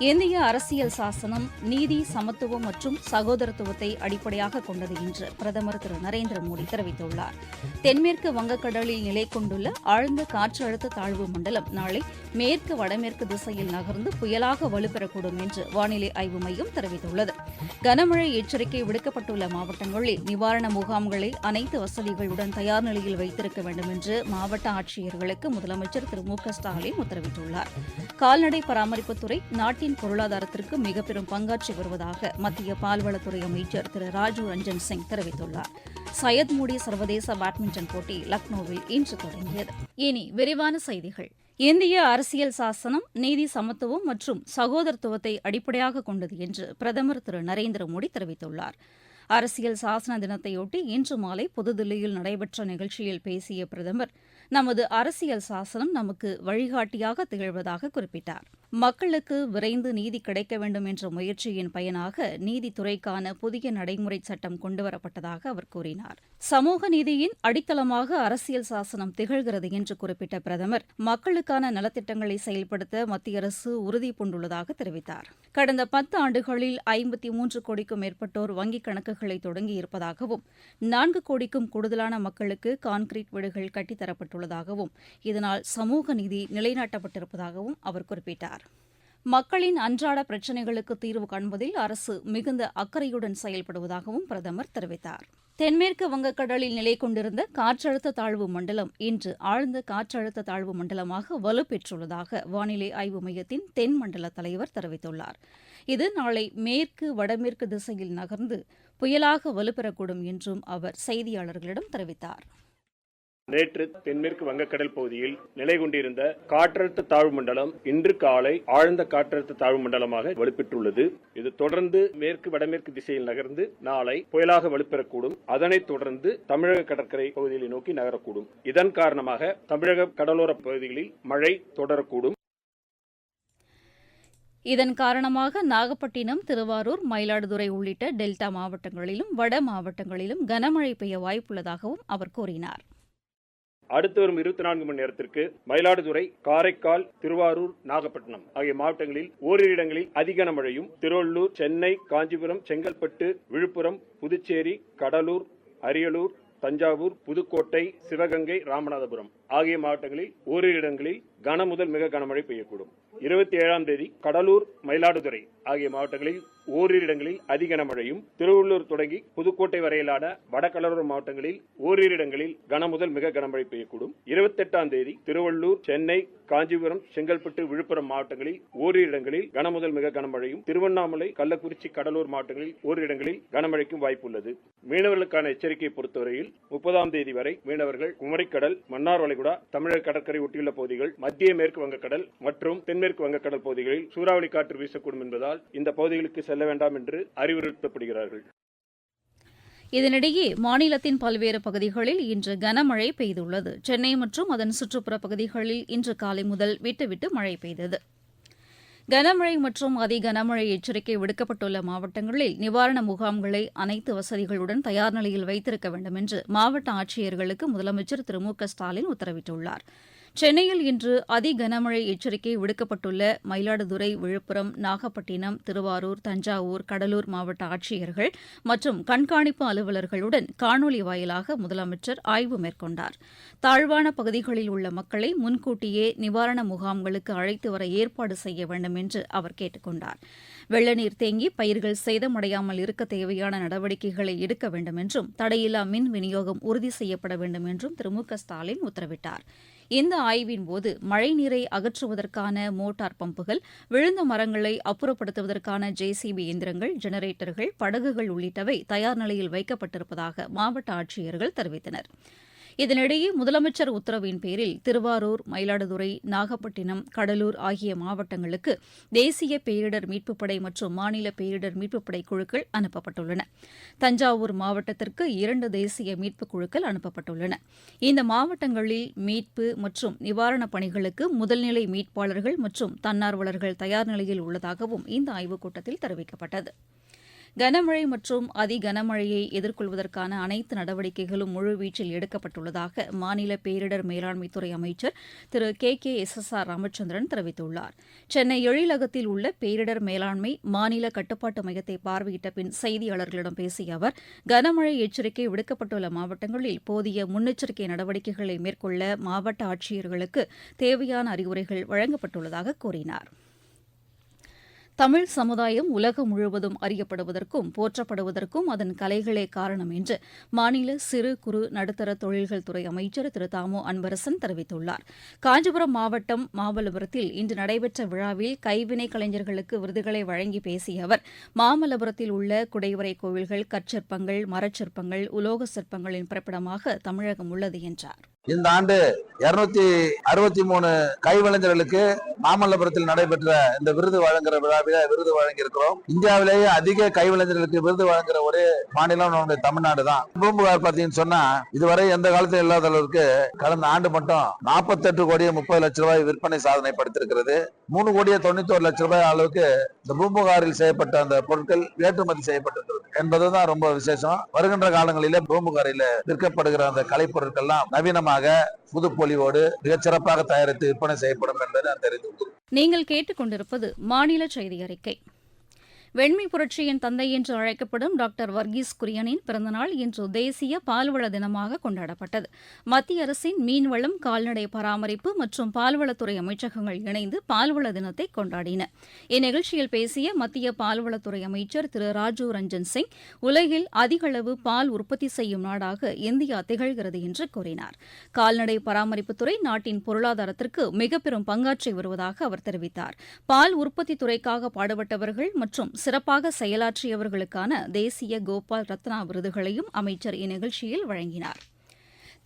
இந்திய அரசியல் சாசனம் நீதி சமத்துவம் மற்றும் சகோதரத்துவத்தை அடிப்படையாக கொண்டது என்று பிரதமர் திரு. நரேந்திர மோடி தெரிவித்துள்ளார். தென்மேற்கு வங்கக்கடலில் நிலை கொண்டுள்ள ஆழ்ந்த காற்றழுத்த தாழ்வு மண்டலம் நாளை மேற்கு வடமேற்கு திசையில் நகர்ந்து புயலாக வலுப்பெறக்கூடும் என்று வானிலை ஆய்வு மையம் தெரிவித்துள்ளது. கனமழை எச்சரிக்கை விடுக்கப்பட்டுள்ள மாவட்டங்களில் நிவாரண முகாம்களை அனைத்து வசதிகளுடன் தயார் நிலையில் வைத்திருக்க வேண்டும் என்று மாவட்ட ஆட்சியர்களுக்கு முதலமைச்சர் திரு. மு. க. ஸ்டாலின் உத்தரவிட்டுள்ளார். கால்நடை பராமரிப்புத்துறை நாட்டின் நாட்டின் பொருளாதாரத்திற்கு மிக பெரும் பங்காற்றி வருவதாக மத்திய பால்வளத்துறை அமைச்சர் திரு ராஜீவ் ரஞ்சன் சிங் தெரிவித்துள்ளார். சையத் மூடி சர்வதேச பேட்மிண்டன் போட்டி லக்னோவில் இன்று தொடங்கியது. இனி விரிவான செய்திகள். இந்திய அரசியல் சாசனம் நீதி சமத்துவம் மற்றும் சகோதரத்துவத்தை அடிப்படையாக கொண்டது என்று பிரதமர் திரு நரேந்திர மோடி தெரிவித்துள்ளார். அரசியல் சாசன தினத்தையொட்டி இன்று மாலை புதுதில்லியில் நடைபெற்ற நிகழ்ச்சியில் பேசிய பிரதமர் நமது அரசியல் சாசனம் நமக்கு வழிகாட்டியாக திகழ்வதாக குறிப்பிட்டார். மக்களுக்கு விரைந்து நீதி கிடைக்க வேண்டும் என்ற முயற்சியின் பயனாக நீதித்துறைக்கான புதிய நடைமுறை சட்டம் கொண்டுவரப்பட்டதாக அவர் கூறினார். சமூக நீதியின் அடித்தளமாக அரசியல் சாசனம் திகழ்கிறது என்று குறிப்பிட்ட பிரதமர் மக்களுக்கான நலத்திட்டங்களை செயல்படுத்த மத்திய அரசு உறுதி பூண்டுள்ளதாக தெரிவித்தார். கடந்த பத்து ஆண்டுகளில் ஐம்பத்தி மூன்று கோடிக்கும் மேற்பட்டோர் வங்கிக் கணக்குகளை தொடங்கியிருப்பதாகவும் நான்கு கோடிக்கும் கூடுதலான மக்களுக்கு கான்கிரீட் வீடுகள் ஏற்பட்டுள்ளதாகவும் இதனால் சமூக நீதி நிலைநாட்டப்பட்டிருப்பதாகவும் அவர் குறிப்பிட்டார். மக்களின் அன்றாட பிரச்சினைகளுக்கு தீர்வு காண்பதில் அரசு மிகுந்த அக்கறையுடன் செயல்படுவதாகவும் பிரதமர் தெரிவித்தார். தென்மேற்கு வங்கக்கடலில் நிலை கொண்டிருந்த காற்றழுத்த தாழ்வு மண்டலம் இன்று ஆழ்ந்த காற்றழுத்த தாழ்வு மண்டலமாக வலுப்பெற்றுள்ளதாக வானிலை ஆய்வு மையத்தின் தென் மண்டல தலைவர் தெரிவித்துள்ளார். இது நாளை மேற்கு வடமேற்கு திசையில் நகர்ந்து புயலாக வலுப்பெறக்கூடும் என்றும் அவர் செய்தியாளர்களிடம் தெரிவித்தார். நேற்று தென்மேற்கு வங்கக்கடல் பகுதியில் நிலை கொண்டிருந்த காற்றழுத்த தாழ்வு மண்டலம் இன்று காலை ஆழ்ந்த காற்றழுத்த தாழ்வு மண்டலமாக வலுப்பெற்றுள்ளது. இது தொடர்ந்து மேற்கு வடமேற்கு திசையில் நகர்ந்து நாளை புயலாக வலுப்பெறக்கூடும். அதனைத் தொடர்ந்து தமிழக கடற்கரை பகுதிகளை நோக்கி நகரக்கூடும். இதன் காரணமாக தமிழக கடலோர பகுதிகளில் மழை தொடரக்கூடும். இதன் காரணமாக நாகப்பட்டினம் திருவாரூர் மயிலாடுதுறை உள்ளிட்ட டெல்டா மாவட்டங்களிலும் வட மாவட்டங்களிலும் கனமழை பெய்ய வாய்ப்புள்ளதாகவும் அவர் கூறினார். அடுத்து வரும் இருபத்தி நான்கு மணி நேரத்திற்கு மயிலாடுதுறை காரைக்கால் திருவாரூர் நாகப்பட்டினம் ஆகிய மாவட்டங்களில் ஓரிரு இடங்களில் அதிக மழையும் திருவள்ளூர் சென்னை காஞ்சிபுரம் செங்கல்பட்டு விழுப்புரம் புதுச்சேரி கடலூர் அரியலூர் தஞ்சாவூர் புதுக்கோட்டை சிவகங்கை ராமநாதபுரம் ஆகிய மாவட்டங்களில் ஓரிரு இடங்களில் கன முதல் மிக கனமழை பெய்யக்கூடும். இருபத்தி ஏழாம் தேதி கடலூர் மயிலாடுதுறை ஆகிய மாவட்டங்களில் ஓரிரு இடங்களில் அதிக கனமழையும் திருவள்ளூர் தொடங்கி புதுக்கோட்டை வரையிலான வடகடலூர் மாவட்டங்களில் ஓரிரு இடங்களில் கன முதல் மிக கனமழை பெய்யக்கூடும். இருபத்தி எட்டாம் தேதி திருவள்ளூர் சென்னை காஞ்சிபுரம் செங்கல்பட்டு விழுப்புரம் மாவட்டங்களில் ஓரிரு இடங்களில் கன முதல் மிக கனமழையும் திருவண்ணாமலை கள்ளக்குறிச்சி கடலூர் மாவட்டங்களில் ஓரிரு இடங்களில் கனமழைக்கும் வாய்ப்புள்ளது. மீனவர்களுக்கான எச்சரிக்கையை பொறுத்தவரையில் முப்பதாம் தேதி வரை மீனவர்கள் குமரிக்கடல் மன்னார் வளைகுடா தமிழக கடற்கரை ஒட்டியுள்ள பகுதிகள் மத்திய மேற்கு வங்கக்கடல் மற்றும் தென்மேற்கு வங்கக்கடல் பகுதிகளில் சூறாவளி காற்று வீசக்கூடும் என்பதால் இந்த பகுதிகளுக்கு செல்ல வேண்டாம் என்று அறிவுறுத்தப்படுகிறார்கள். இதனிடையே மாநிலத்தின் பல்வேறு பகுதிகளில் இன்று கனமழை பெய்துள்ளது. சென்னை மற்றும் அதன் சுற்றுப்புற பகுதிகளில் இன்று காலை முதல் விட்டுவிட்டு மழை பெய்தது. கனமழை மற்றும் அதிகனமழை எச்சரிக்கை விடுக்கப்பட்டுள்ள மாவட்டங்களில் நிவாரண முகாம்களை அனைத்து வசதிகளுடன் தயார் நிலையில் வைத்திருக்க வேண்டும் என்று மாவட்ட ஆட்சியர்களுக்கு முதலமைச்சர் திரு மு க ஸ்டாலின் உத்தரவிட்டுள்ளார். சென்னையில் இன்று அதி கனமழை எச்சரிக்கை விடுக்கப்பட்டுள்ள மயிலாடுதுறை விழுப்புரம் நாகப்பட்டினம் திருவாரூர் தஞ்சாவூர் கடலூர் மாவட்ட ஆட்சியர்கள் மற்றும் கண்காணிப்பு அலுவலர்களுடன் காணொலி வாயிலாக முதலமைச்சர் ஆய்வு மேற்கொண்டார். தாழ்வான பகுதிகளில் உள்ள மக்களை முன்கூட்டியே நிவாரண முகாம்களுக்கு அழைத்து வர ஏற்பாடு செய்ய வேண்டும் என்று அவர் கேட்டுக் கொண்டார். வெள்ளநீர் தேங்கி பயிர்கள் சேதமடையாமல் இருக்க தேவையான நடவடிக்கைகளை எடுக்க வேண்டும் என்றும் தடையில்லா மின் விநியோகம் உறுதி செய்யப்பட வேண்டும் என்றும் திரு. மு. க. ஸ்டாலின் உத்தரவிட்டார். இந்த ஆய்வின் போது மழைநீரை அகற்றுவதற்கான மோட்டார் பம்புகள் விழுந்த மரங்களை அப்புறப்படுத்துவதற்கான ஜேசிபி இயந்திரங்கள் ஜெனரேட்டர்கள் படகுகள் உள்ளிட்டவை தயார் நிலையில் வைக்கப்பட்டிருப்பதாக மாவட்ட ஆட்சியர்கள் தெரிவித்தனர். இதனிடையே முதலமைச்சர் உத்தரவின் பேரில் திருவாரூர் மயிலாடுதுறை நாகப்பட்டினம் கடலூர் ஆகிய மாவட்டங்களுக்கு தேசிய பேரிடர் மீட்புப் படை மற்றும் மாநில பேரிடர் மீட்புப் படை குழுக்கள் அனுப்பப்பட்டுள்ளன. தஞ்சாவூர் மாவட்டத்திற்கு இரண்டு தேசிய மீட்புக் குழுக்கள் அனுப்பப்பட்டுள்ளன. இந்த மாவட்டங்களில் மீட்பு மற்றும் நிவாரணப் பணிகளுக்கு முதல்நிலை மீட்பாளர்கள் மற்றும் தன்னார்வலர்கள் தயார் நிலையில் உள்ளதாகவும் இந்த ஆய்வுக் கூட்டத்தில் தெரிவிக்கப்பட்டது. கனமழை மற்றும் அதி கனமழையை எதிர்கொள்வதற்கான அனைத்து நடவடிக்கைகளும் முழுவீச்சில் எடுக்கப்பட்டுள்ளதாக மாநில பேரிடர் மேலாண்மைத்துறை அமைச்சர் Thiru K K S S R Ramachandran தெரிவித்துள்ளார். சென்னை எழிலகத்தில் உள்ள பேரிடர் மேலாண்மை மாநில கட்டுப்பாட்டு மையத்தை பார்வையிட்ட பின் செய்தியாளர்களிடம் பேசிய அவர் கனமழை எச்சரிக்கை விடுக்கப்பட்டுள்ள மாவட்டங்களில் போதிய முன்னெச்சரிக்கை நடவடிக்கைகளை மேற்கொள்ள மாவட்ட ஆட்சியர்களுக்கு தேவையான அறிவுரைகள் வழங்கப்பட்டுள்ளதாக கூறினார். தமிழ் சமுதாயம் உலகம் முழுவதும் அறியப்படுவதற்கும் போற்றப்படுவதற்கும் அதன் கலைகளே காரணம் என்று மாநில சிறு குறு நடுத்தர தொழில்கள் துறை அமைச்சர் திரு. தாமோ அன்பரசன் தெரிவித்துள்ளார். காஞ்சிபுரம் மாவட்டம் மாமல்லபுரத்தில் இன்று நடைபெற்ற விழாவில் கைவினை கலைஞர்களுக்கு விருதுகளை வழங்கி பேசிய அவர் மாமல்லபுரத்தில் உள்ள குடைவரை கோவில்கள் கற்சிற்பங்கள் மரச்சிற்பங்கள் உலோக சிற்பங்களின் பிறப்பிடமாக தமிழகம் உள்ளது என்றார். இந்த ஆண்டு இருநூத்தி அறுபத்தி மூணு கைவிளைஞர்களுக்கு மாமல்லபுரத்தில் நடைபெற்ற இந்த விருது வழங்குற விழாவில விருது வழங்கி இருக்கிறோம் இந்தியாவிலேயே அதிக கைவிளைஞர்களுக்கு விருது வழங்குற ஒரே மாநிலம் நம்முடைய தமிழ்நாடு தான். பூம்புகார் பாத்தீங்கன்னு சொன்னா இதுவரை எந்த காலத்திலும் இல்லாத அளவுக்கு கடந்த ஆண்டு மட்டும் நாற்பத்தெட்டு கோடியே முப்பது லட்சம் ரூபாய் விற்பனை சாதனை படுத்திருக்கிறது. மூணு கோடியே தொண்ணூத்தி ஒரு லட்சம் ரூபாய் அளவுக்கு இந்த பூம்புகாரில் செய்யப்பட்ட அந்த பொருட்கள் ஏற்றுமதி செய்யப்பட்டிருக்கிறது என்பதுதான் ரொம்ப விசேஷம். வருகின்ற காலங்களிலே பூம்புகாரில விற்கப்படுகிற அந்த கலைப்பொருட்கள்லாம் நவீனமாக புதுப்பொலிவோடு மிகச்சிறப்பாக தயாரித்து விற்பனை செய்யப்படும் என்பதை நான் தெரிந்து நீங்கள் கேட்டுக்கொண்டிருப்பது மாநில செய்தி அறிக்கை. வெண்மை புரட்சியின் தந்தை என்று அழைக்கப்படும் டாக்டர் வர்கீஸ் குரியனின் பிறந்தநாள் இன்று தேசிய பால்வள தினமாக கொண்டாடப்பட்டது. மத்திய அரசின் மீன்வளம் கால்நடை பராமரிப்பு மற்றும் பால்வளத்துறை அமைச்சகங்கள் இணைந்து பால்வள தினத்தை கொண்டாடின. இந்நிகழ்ச்சியில் பேசிய மத்திய பால்வளத்துறை அமைச்சர் திரு ராஜீவ் ரஞ்சன் சிங் உலகில் அதிகளவு பால் உற்பத்தி செய்யும் நாடாக இந்தியா திகழ்கிறது என்று கூறினார். கால்நடை பராமரிப்புத்துறை நாட்டின் பொருளாதாரத்திற்கு மிக பெரும் பங்காற்றி வருவதாக அவர் தெரிவித்தார். பால் உற்பத்தி துறைக்காக பாடுபட்டவர்கள் மற்றும் சிறப்பாக செயலாற்றியவர்களுக்கான தேசிய கோபால் ரத்னா விருதுகளையும் அமைச்சர் இந்நிகழ்ச்சியில் வழங்கினார்.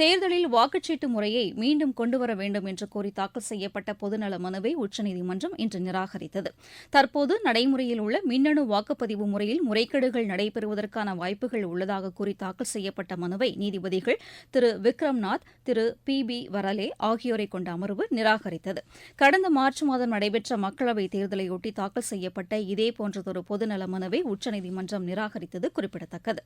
தேர்தலில் வாக்குச்சீட்டு முறையை மீண்டும் கொண்டுவர வேண்டும் என்று கோரி தாக்கல் செய்யப்பட்ட பொதுநல மனுவை உச்சநீதிமன்றம் இன்று நிராகரித்தது. தற்போது நடைமுறையில் உள்ள மின்னணு வாக்குப்பதிவு முறையில் முறைகேடுகள் நடைபெறுவதற்கான வாய்ப்புகள் உள்ளதாக கூறி தாக்கல் செய்யப்பட்ட மனுவை நீதிபதிகள் திரு விக்ரம்நாத் திரு பி பி வரலே ஆகியோரை கொண்ட அமர்வு நிராகரித்தது. கடந்த மார்ச் மாதம் நடைபெற்ற மக்களவைத் தேர்தலையொட்டி தாக்கல் செய்யப்பட்ட இதேபோன்றதொரு பொதுநல மனுவை உச்சநீதிமன்றம் நிராகரித்தது குறிப்பிடத்தக்கது.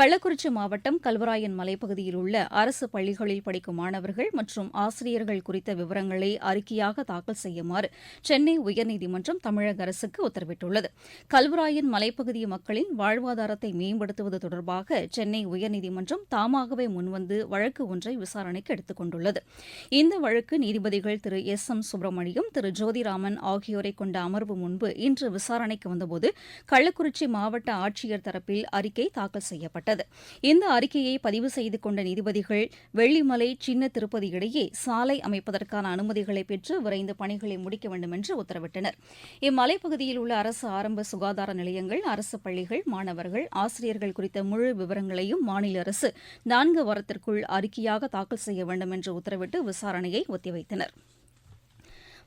கள்ளக்குறிச்சி மாவட்டம் கல்வராயன் மலைப்பகுதியில் உள்ள அரசு அரசு பள்ளிகளில் படிக்கும் மாணவர்கள் மற்றும் ஆசிரியர்கள் குறித்த விவரங்களை அறிக்கையாக தாக்கல் செய்யுமாறு சென்னை உயர்நீதிமன்றம் தமிழக அரசுக்கு உத்தரவிட்டுள்ளது. கல்வராயன் மலைப்பகுதி மக்களின் வாழ்வாதாரத்தை மேம்படுத்துவது தொடர்பாக சென்னை உயர்நீதிமன்றம் தாமாகவே முன்வந்து வழக்கு ஒன்றை விசாரணைக்கு எடுத்துக் கொண்டுள்ளது. இந்த வழக்கு நீதிபதிகள் திரு எஸ் எம் சுப்பிரமணியம் திரு ஜோதிராமன் ஆகியோரை கொண்ட அமர்வு முன்பு இன்று விசாரணைக்கு வந்தபோது கள்ளக்குறிச்சி மாவட்ட ஆட்சியர் தரப்பில் அறிக்கை தாக்கல் செய்யப்பட்டது. இந்த அறிக்கையை பதிவு செய்து கொண்ட நீதிபதிகள் வெள்ளிமலை சின்ன திருப்பதி இடையே சாலை அமைப்பதற்கான அனுமதிகளை பெற்று விரைந்து பணிகளை முடிக்க வேண்டும் என்று உத்தரவிட்டனர். இம்மலைப்பகுதியில் உள்ள அரசு ஆரம்ப சுகாதார நிலையங்கள் அரசு பள்ளிகள் மாணவர்கள் ஆசிரியர்கள் குறித்த முழு விவரங்களையும் மாநில அரசு நான்கு வாரத்திற்குள் அறிக்கையாக தாக்கல் செய்ய வேண்டும் என்று உத்தரவிட்டு விசாரணையை ஒத்திவைத்தனர்.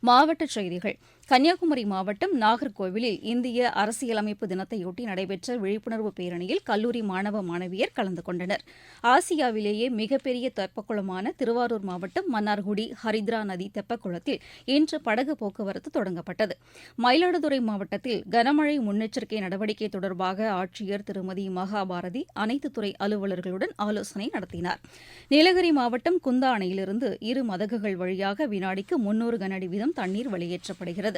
மாவட்டச் செய்திகள். கன்னியாகுமரி மாவட்டம் நாகர்கோவிலில் இந்திய அரசியலமைப்பு தினத்தையொட்டி நடைபெற்ற விழிப்புணர்வு பேரணியில் கல்லூரி மாணவ மாணவியர் கலந்து கொண்டனர். ஆசியாவிலேயே மிகப்பெரிய தெப்பக்குளமான திருவாரூர் மாவட்டம் மன்னார்குடி ஹரித்ரா நதி தெப்பக்குளத்தில் இன்று படகு போக்குவரத்து தொடங்கப்பட்டது. மயிலாடுதுறை மாவட்டத்தில் கனமழை முன்னெச்சரிக்கை நடவடிக்கை தொடர்பாக ஆட்சியர் திருமதி மகாபாரதி அனைத்து துறை அலுவலர்களுடன் ஆலோசனை நடத்தினார். நீலகிரி மாவட்டம் குந்தா அணையிலிருந்து இரு மதகுகள் வழியாக வினாடிக்கு முன்னூறு கனஅடி வீதம் மூலம் தண்ணீர் வெளியேற்றப்படுகிறது.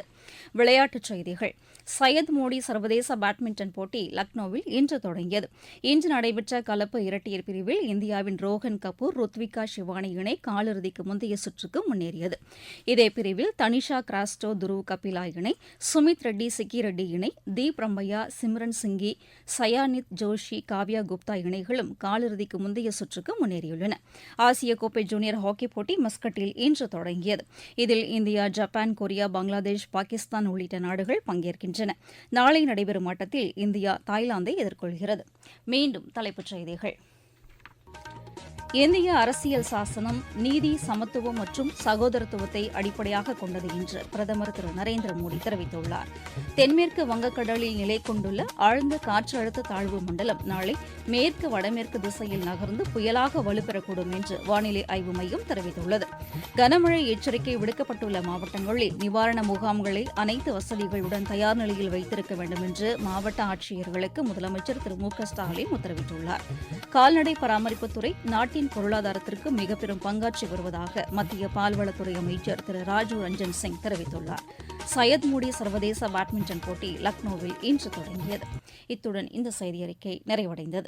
விளையாட்டுச் செய்திகள். சையத் மோடி சர்வதேச பேட்மிண்டன் போட்டி லக்னோவில் இன்று தொடங்கியது. இன்று நடைபெற்ற கலப்பு இரட்டையர் பிரிவில் இந்தியாவின் ரோஹன் கபூர் ருத்விகா சிவானி இணை காலிறுதிக்கு முந்தைய சுற்றுக்கு முன்னேறியது. இதே பிரிவில் தனிஷா கிராஸ்டோ துருவ் கபிலா இணை சுமித் ரெட்டி சிக்கி ரெட்டி இணை தீப் ரம்பையா சிம்ரன் சிங்கி சயானித் ஜோஷி காவ்யா குப்தா இணைகளும் காலிறுதிக்கு முந்தைய சுற்றுக்கு முன்னேறியுள்ளன. ஆசிய கோப்பை ஜூனியர் ஹாக்கி போட்டி மஸ்கட்டில் இன்று தொடங்கியது. இதில் India Japan Korea Bangladesh Pakistan உள்ளிட்ட நாடுகள் பங்கேற்கின்றன. நாளை நடைபெறும் ஆட்டத்தில் இந்தியா தாய்லாந்தை எதிர்கொள்கிறது. மீண்டும் தலைப்புச் செய்திகள். இந்திய அரசியல் சாசனம் நீதி சமத்துவம் மற்றும் சகோதரத்துவத்தை அடிப்படையாக கொண்டது என்று பிரதமர் திரு. நரேந்திர மோடி தெரிவித்துள்ளார். தென்மேற்கு வங்கக்கடலில் நிலை கொண்டுள்ள ஆழ்ந்த காற்றழுத்த தாழ்வு மண்டலம் நாளை மேற்கு வடமேற்கு திசையில் நகர்ந்து புயலாக வலுப்பெறக்கூடும் என்று வானிலை ஆய்வு மையம் தெரிவித்துள்ளது. கனமழை எச்சரிக்கை விடுக்கப்பட்டுள்ள மாவட்டங்களில் நிவாரண முகாம்களை அனைத்து வசதிகளுடன் தயார் நிலையில் வைத்திருக்க வேண்டும் என்று மாவட்ட ஆட்சியர்களுக்கு முதலமைச்சர் திரு. மு. க. ஸ்டாலின் உத்தரவிட்டுள்ளார். கால்நடை பராமரிப்புத்துறை நாட்டின் பொருளாதாரத்திற்கு மிக பெரும் பங்காற்றி வருவதாக மத்திய பால்வளத்துறை அமைச்சர் திரு ராஜீவ் ரஞ்சன் சிங் தெரிவித்துள்ளார். சையத் மூடி சர்வதேச பேட்மிண்டன் போட்டி லக்னோவில் இன்று தொடங்கியது. இத்துடன் இந்த செய்தியறிக்கை நிறைவடைந்தது.